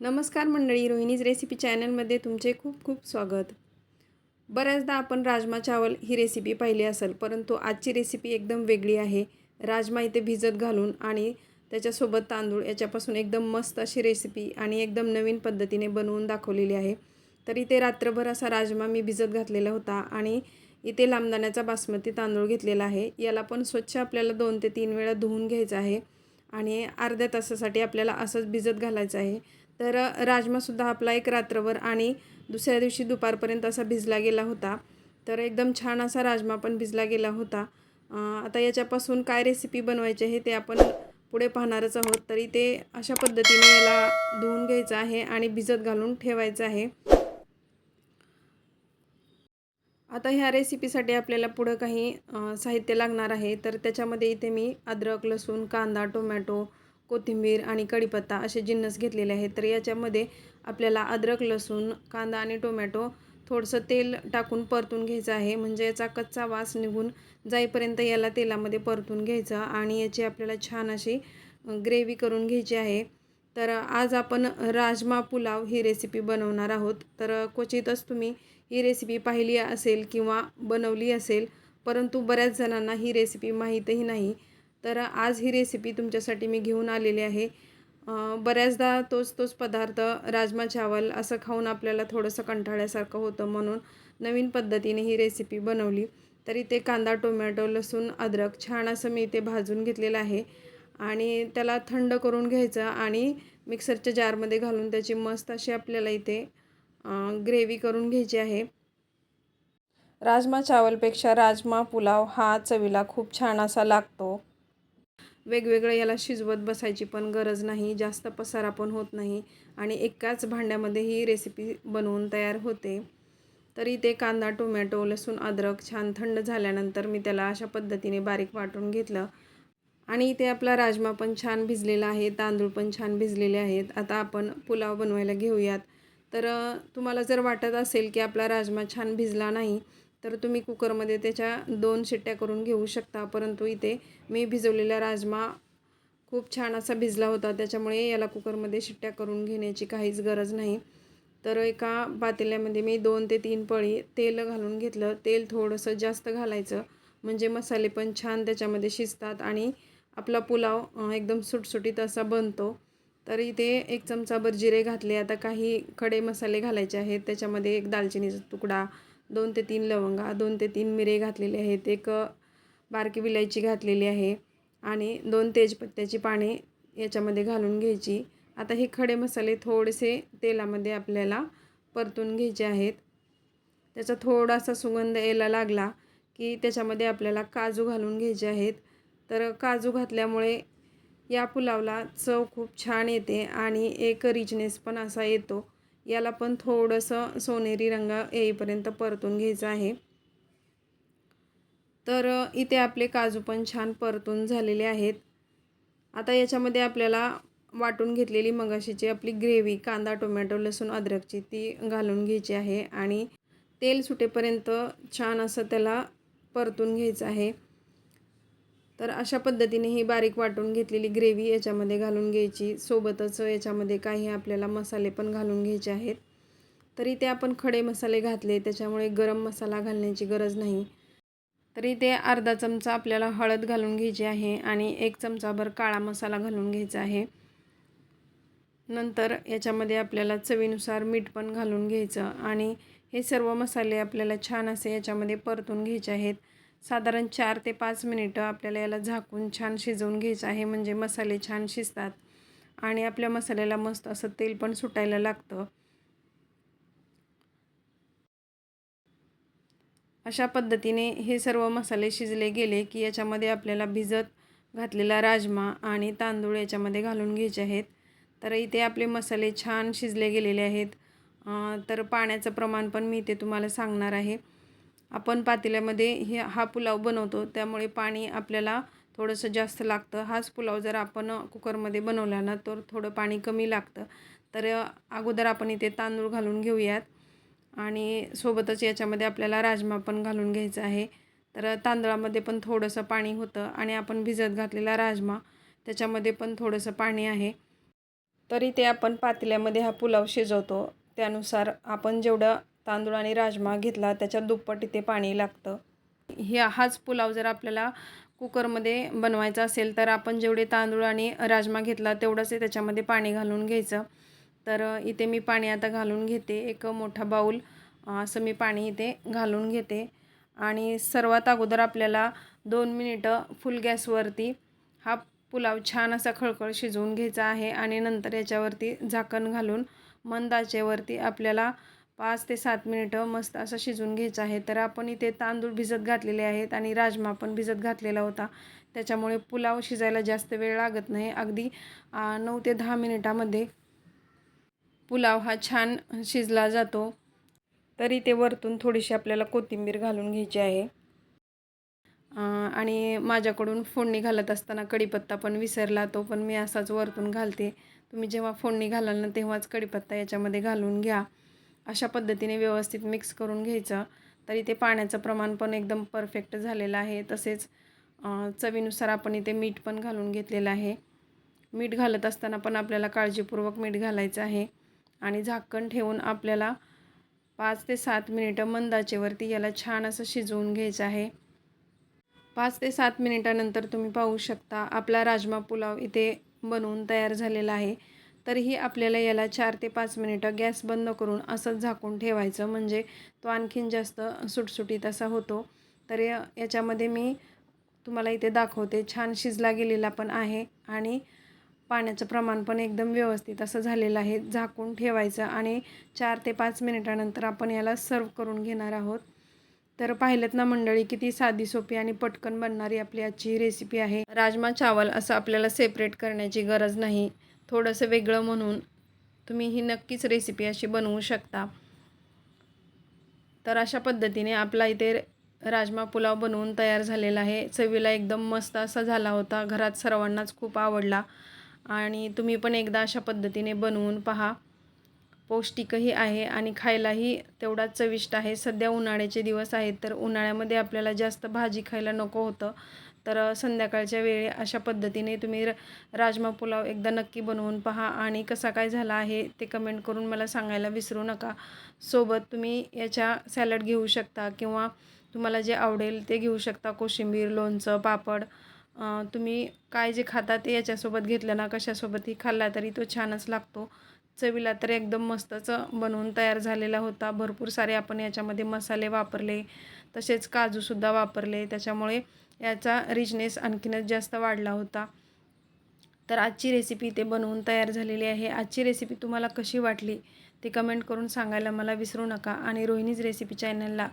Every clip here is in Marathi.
नमस्कार मंडळी रोहिणीज रेसिपी चॅनलमध्ये तुमचे खूप खूप स्वागत. बऱ्याचदा आपण राजमा चावल ही रेसिपी पाहिली असेल परंतु आजची रेसिपी एकदम वेगळी आहे. राजमा इथे भिजत घालून आणि त्याच्यासोबत तांदूळ याच्यापासून एकदम मस्त अशी रेसिपी आणि एकदम नवीन पद्धतीने बनवून दाखवलेली आहे. तर इथे रात्रभर असा राजमा मी भिजत घातलेला होता आणि इथे लांबदाण्याचा बासमती तांदूळ घेतलेला आहे. याला पण स्वच्छ आपल्याला दोन ते तीन वेळा धुवून घ्यायचं आहे आणि अर्ध्या तासासाठी आपल्याला असंच भिजत घालायचं आहे. तर राजमासुद्धा आपला एक रात्रभर आणि दुसऱ्या दिवशी दुपारपर्यंत असा भिजला गेला होता. तर एकदम छान असा राजमा पण भिजला गेला होता. आता याच्यापासून काय रेसिपी बनवायची आहे ते आपण पुढे पाहणारच आहोत. तरी ते अशा पद्धतीने याला धुवून घ्यायचं आहे आणि भिजत घालून ठेवायचं आहे. आता ह्या रेसिपीसाठी आपल्याला पुढं काही साहित्य लागणार आहे. तर त्याच्यामध्ये इथे मी अद्रक लसूण कांदा टोमॅटो कोथिंबीर आणि कढीपत्ता असे जिन्नस घेतलेले आहेत. तर याच्यामध्ये आपल्याला अद्रक लसूण कांदा आणि टोमॅटो थोडंसं तेल टाकून परतून घ्यायचं आहे. म्हणजे याचा कच्चा वास निघून जाईपर्यंत याला तेलामध्ये परतून घ्यायचं आणि याची आपल्याला छान अशी ग्रेव्ही करून घ्यायची आहे. तर आज आपण राजमा पुलाव ही रेसिपी बनवणार आहोत. तर क्वचितच तुम्ही ही रेसिपी पाहिली असेल किंवा बनवली असेल परंतु बऱ्याच जणांना ही रेसिपी माहीतही नाही. तर आज ही रेसिपी तुमच्यासाठी मी घेऊन आलेली आहे. बऱ्याचदा तोच तोच पदार्थ राजमा चावल असं खाऊन आपल्याला थोडंसं कंटाळ्यासारखं होतं म्हणून नवीन पद्धतीने ही रेसिपी बनवली. तरी ते कांदा टोमॅटो लसूण अद्रक छान असं मी इथे भाजून घेतलेलं आहे. आणि त्याला थंड करून घ्यायचं आणि मिक्सरच्या जारमध्ये घालून त्याची मस्त अशी आपल्याला इथे ग्रेव्ही करून घ्यायची आहे. राजमा चावलपेक्षा राजमा पुलाव हा चवीला खूप छान असा लागतो. वेगवेगळं याला शिजवत बसायची पण गरज नाही जास्त पसारा पण होत नाही आणि एकाच भांड्यामध्ये ही रेसिपी बनवून तयार होते. तरी ते कांदा टोमॅटो लसूण अद्रक छान थंड झाल्यानंतर मी त्याला अशा पद्धतीने बारीक वाटून घेतलं. आणि इथे आपला राजमा पण छान भिजलेला आहे तांदूळ पण छान भिजलेले आहेत. आता आपण पुलाव बनवायला घेऊयात. तर तुम्हाला जर वाटत असेल की आपला राजमा छान भिजला नाही तर तुम्ही कुकरमध्ये त्याच्या दोन शिट्ट्या करून घेऊ शकता. परंतु इथे मी भिजवलेला राजमा खूप छान असा भिजला होता. त्याच्यामुळे याला कुकरमध्ये शिट्ट्या करून घेण्याची काहीच गरज नाही. तर एका पातेल्यामध्ये मी दोन ते तीन पळी तेल घालून घेतलं. तेल थोडंसं जास्त घालायचं. म्हणजे मसाले पण छान त्याच्यामध्ये शिजतात आणि आपला पुलाव एकदम सुटसुटीत असा बनतो. तर इथे एक चमचाभर जिरे घातले. आता काही खडे मसाले घालायचे आहेत. त्याच्यामध्ये एक दालचिनीचा तुकडा दोन ते तीन लवंगा दोन ते तीन मिरे घातलेले आहेत एक बारकी विलायची घातलेली आहे आणि दोन तेजपत्त्याची पाने याच्यामध्ये घालून घ्यायची. आता हे खडे मसाले थोडेसे तेलामध्ये आपल्याला परतून घ्यायचे आहेत. त्याचा थोडासा सुगंध यायला लागला की त्याच्यामध्ये आपल्याला काजू घालून घ्यायचे आहेत. तर काजू घातल्यामुळे या पुलावला चव खूप छान येते आणि एक रिचनेस पण असा येतो. याला पण थोडंसं सोनेरी रंग येईपर्यंत परतून घ्यायचं आहे. तर इथे आपले काजू पण छान परतून झालेले आहेत. आता याच्यामध्ये आपल्याला वाटून घेतलेली मगाशीची आपली ग्रेव्ही कांदा टोमॅटो लसूण अद्रकची ती घालून घ्यायची आहे आणि तेल सुटेपर्यंत छान असं त्याला परतून घ्यायचं आहे. तर अशा पद्धतीने ही बारीक वाटून घेतलेली ग्रेव्ही याच्यामध्ये घालून घ्यायची. सोबतच याच्यामध्ये काही आपल्याला मसाले पण घालून घ्यायचे आहेत. तरी ते आपण खडे मसाले घातले त्याच्यामुळे गरम मसाला घालण्याची गरज नाही. तरी ते अर्धा चमचा आपल्याला हळद घालून घ्यायची आहे आणि एक चमचाभर काळा मसाला घालून घ्यायचा आहे. नंतर याच्यामध्ये आपल्याला चवीनुसार मीठ पण घालून घ्यायचं आणि हे सर्व मसाले आपल्याला छान असे याच्यामध्ये परतून घ्यायचे आहेत. साधारण चार ते पाच मिनिटं आपल्याला याला झाकून छान शिजवून घ्यायचं आहे. म्हणजे मसाले छान शिजतात आणि आपल्या मसाल्याला मस्त असं तेल पण सुटायला लागतं. अशा पद्धतीने हे सर्व मसाले शिजले गेले की याच्यामध्ये आपल्याला भिजत घातलेला राजमा आणि तांदूळ याच्यामध्ये घालून घ्यायचे आहेत. तर इथे आपले मसाले छान शिजले गेलेले आहेत. तर पाण्याचं प्रमाण पण मी इथे तुम्हाला सांगणार आहे. आपण पातेल्यामध्ये हे हा पुलाव बनवतो. त्यामुळे पाणी आपल्याला थोडंसं जास्त लागतं. हाच पुलाव जर आपण कुकरमध्ये बनवला ना तर थोडं पाणी कमी लागतं. तर अगोदर आपण इथे तांदूळ घालून घेऊयात. आणि सोबतच याच्यामध्ये आपल्याला राजमा पण घालून घ्यायचा आहे. तर तांदळामध्ये पण थोडंसं पाणी होतं आणि आपण भिजत घातलेला राजमा त्याच्यामध्ये पण थोडंसं पाणी आहे. तरी ते आपण पातेल्यामध्ये हा पुलाव शिजवतो. त्यानुसार आपण जेवढं तांदूळ आणि राजमा घेतला त्याच्या दुप्पट इथे पाणी लागतं. हे हाच पुलाव जर आपल्याला कुकरमध्ये बनवायचा असेल तर आपण जेवढे तांदूळ आणि राजमा घेतला तेवढंच हे त्याच्यामध्ये पाणी घालून घ्यायचं. तर इथे मी पाणी आता घालून घेते. एक मोठा बाऊल असं मी पाणी इथे घालून घेते. आणि सर्वात अगोदर आपल्याला दोन मिनिटं फुल गॅसवरती हा पुलाव छान असा खळखळ शिजवून घ्यायचा आहे. आणि नंतर याच्यावरती झाकण घालून मंदाचेवरती आपल्याला पाच ते सात मिनिटं मस्त असं शिजून घ्यायचं आहे. तर आपण इथे तांदूळ भिजत घातलेले आहेत आणि राजमा पण भिजत घातलेला होता. त्याच्यामुळे पुलाव शिजायला जास्त वेळ लागत नाही. अगदी नऊ ते दहा मिनिटामध्ये पुलाव हा छान शिजला जातो. तरी ते वरतून थोडीशी आपल्याला कोथिंबीर घालून घ्यायची आहे. आणि माझ्याकडून फोडणी घालत असताना कढीपत्ता पण विसरला. तो पण मी असाच वरतून घालते. तुम्ही जेव्हा फोडणी घालाल ना तेव्हाच कढीपत्ता याच्यामध्ये घालून घ्या. अशा पद्धतीने व्यवस्थित मिक्स करून घ्यायचं. तरी ते पाण्याचं प्रमाण पण एकदम परफेक्ट झालेलं आहे. तसेच चवीनुसार आपण इथे मीठ पण घालून घेतलेलं आहे. मीठ घालत असताना पण आपल्याला काळजीपूर्वक मीठ घालायचं आहे. आणि झाकण ठेवून आपल्याला पाच ते सात मिनिटं मंदाचेवरती याला छान असं शिजवून घ्यायचं आहे. पाच ते सात मिनिटानंतर तुम्ही पाहू शकता आपला राजमा पुलाव इथे बनवून तयार झालेला आहे. तरीही आपल्याला याला चार ते पाच मिनिटं गॅस बंद करून असंच झाकून ठेवायचं. म्हणजे तो आणखीन जास्त सुटसुटीत असा होतो. तर याच्यामध्ये मी तुम्हाला इथे दाखवते. छान शिजला गेलेला पण आहे आणि पाण्याचं प्रमाण पण एकदम व्यवस्थित असं झालेलं आहे. झाकून ठेवायचं आणि चार ते पाच मिनिटानंतर आपण याला सर्व करून घेणार आहोत. तर पाहिलं ना मंडळी किती साधी सोपी आणि पटकन बनणारी आपली आजची रेसिपी आहे. राजमा चावल असं आपल्याला सेपरेट करण्याची गरज नाही. थोडंसं वेगळं म्हणून तुम्ही ही नक्कीच रेसिपी अशी बनवू शकता. तर अशा पद्धतीने आपला इथे राजमा पुलाव बनवून तयार झालेला आहे. चवीला एकदम मस्त असा झाला होता. घरात सर्वांनाच खूप आवडला. आणि तुम्ही पण एकदा अशा पद्धतीने बनवून पहा. पौष्टिकही आहे आणि खायलाही तेवढाच चविष्ट आहे. सध्या उन्हाळ्याचे दिवस आहेत तर उन्हाळ्यामध्ये आपल्याला जास्त भाजी खायला नको होतं. तर संध्याकाळच्या वेळी अशा पद्धतीने तुम्ही राजमा पुलाव एकदा नक्की बनवून पहा आणि कसा काय झाला आहे ते कमेंट करून मला सांगायला विसरू नका. सोबत तुम्ही याच्या सॅलड घेऊ शकता किंवा तुम्हाला जे आवडेल ते घेऊ शकता. कोशिंबीर लोणचं पापड तुम्ही काय जे खाता ते याच्यासोबत घेतलं ना कशासोबतही खाल्ला तरी तो छानच लागतो. चवीला तर एकदम मस्तच बनवून तयार झालेला होता. भरपूर सारे आपण याच्यामध्ये मसाले वापरले तसेच काजूसुद्धा वापरले. त्याच्यामुळे याचा रिचनेस आणखीनच जास्त वाढला होता. तर आजची रेसिपी ते बनवून तयार झालेली आहे. आजची रेसिपी तुम्हाला कशी वाटली ते कमेंट करून सांगायला मला विसरू नका आणि रोहिणीज रेसिपी चॅनलला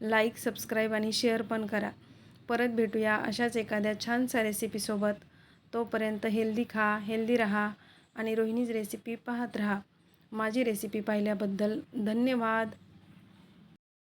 लाईक सबस्क्राईब आणि शेअर पण करा. परत भेटूया अशाच एखाद्या छानशा रेसिपीसोबत तोपर्यंत हेल्दी खा हेल्दी राहा आणि रोहिणीज रेसिपी पाहत राहा. माझी रेसिपी पाहिल्याबद्दल धन्यवाद.